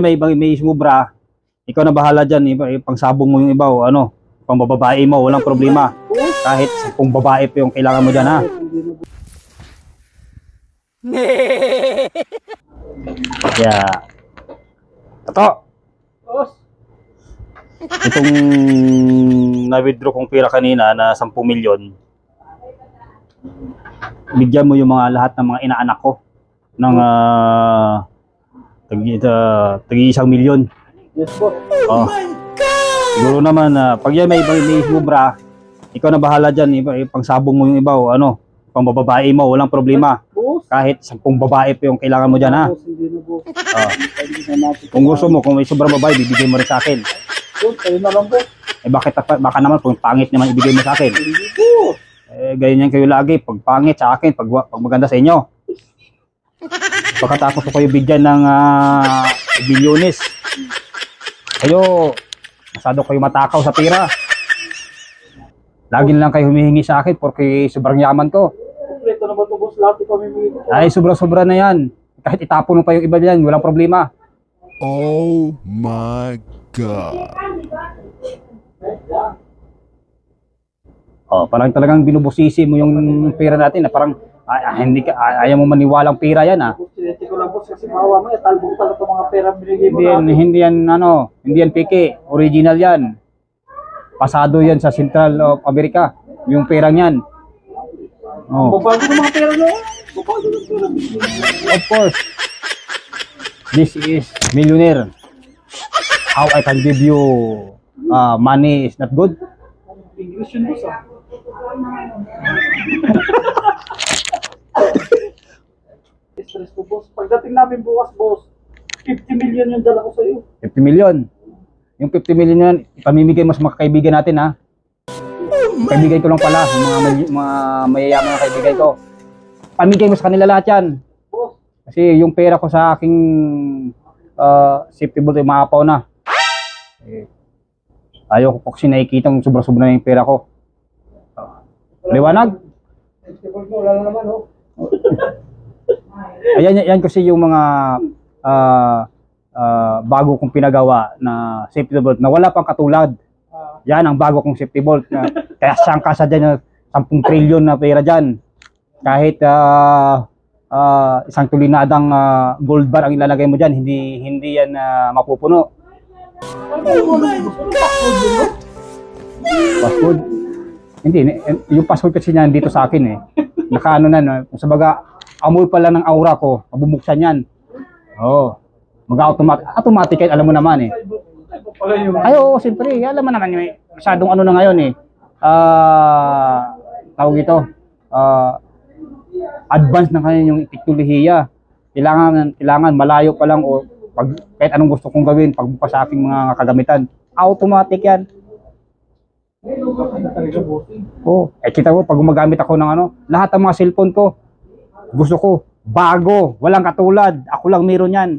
may ibang may sumubra, ikaw na bahala dyan, iba- pangsabong mo yung iba o ano, pang bababae mo, walang problema. Kahit kung babae pa yung kailangan mo dyan ha. Ito, Boss, itong na-withdraw kong pera kanina na 10 milyon, bigyan mo yung mga lahat ng mga inaanak ko ng uh, tagi, uh, tagi isang milyon. yes boss. Oh. Siguro naman, na pag yan may, may sumubra, ikaw na bahala dyan, iba, pangsabong mo yung iba o ano, pang bababae mo, walang problema. Kahit sampung babae pa yung kailangan mo dyan ha. Oh. Kung gusto mo, kung may sobrang babae, bibigay mo rin sa akin. Kayo na lang boss. Eh bakit baka naman kung pangit naman ibigay mo sa akin? Eh ganyan kayo lagi, pag pangit sa akin, pag, pag maganda sa inyo. Pagkatapos ko kayo bigyan ng uh, bilyones. Kayo, masyado kayo matakaw sa pira. Lagi lang kayo humihingi sa akin porque sobrang yaman ko. Kompleto na ba ito boss? Lahat ito ko. Ay, sobra-sobra na yan. Kahit itapon mo pa yung iba diyan, walang problema. Oh my god. Oh, parang talagang binubusisi mo yung pera natin na parang ay, ay, hindi ka, ay, ayaw mo maniwalang pera yan ah. Boss kasi mahawa mo. eh, Talbog pala itong mga pera binigay mo Hindi yan, natin. hindi yan ano, hindi yan peke, original yan. Pasado yan sa Central of America, yung perang yan. Oh, Babago ng mga pera na yan. Babago ng pera. of course. This is millionaire. How I can give you uh, money is not good. English yun boss ah. Stress ko boss. Pagdating namin bukas boss, 50 million yung dala ko sa'yo. 50 million. Yung 50 million yan, ipamimigay mo sa mga kaibigan natin ha. Kaibigan ko lang pala, mga, may- mga mayayaman na kaibigan ko. Pamigay mo sa kanila lahat yan. Boss, Kasi yung pera ko sa aking uh, safety vault ay maapaw na. Eh, ayaw ko kasi nakikita yung sobra-sobra na yung pera ko. Liwanag? vegetable mo, wala na naman oh. Ayan, yan kasi yung mga ah, ah, bago kong pinagawa na safety vault na wala pang katulad. Yan ang bago kong safety vault na kaya siyang kasa dyan na 10 trillion na pera dyan. Kahit ah, ah, isang tulinadang ah, gold bar ang ilalagay mo dyan, hindi hindi yan ah, mapupuno. oh my God! Password. Hindi, yung password kasi niyan dito sa akin eh. Nakaano na, no? sa baga, amoy pala ng aura ko, mabubuksan yan. Oo. Oh, Mag-automatic, automatic yan, alam mo naman eh. Ay, oo, siyempre, alam mo naman, eh, masyadong ano na ngayon eh. Ah, tawag ito, ah, advance na kayo yung teknolohiya. Kailangan, kailangan malayo pa lang o pag, kahit anong gusto kong gawin, pagbukas sa aking mga kagamitan, automatic yan. Oh, eh kita mo pag gumagamit ako ng ano, lahat ng mga cellphone ko gusto ko bago, walang katulad. Ako lang meron 'yan.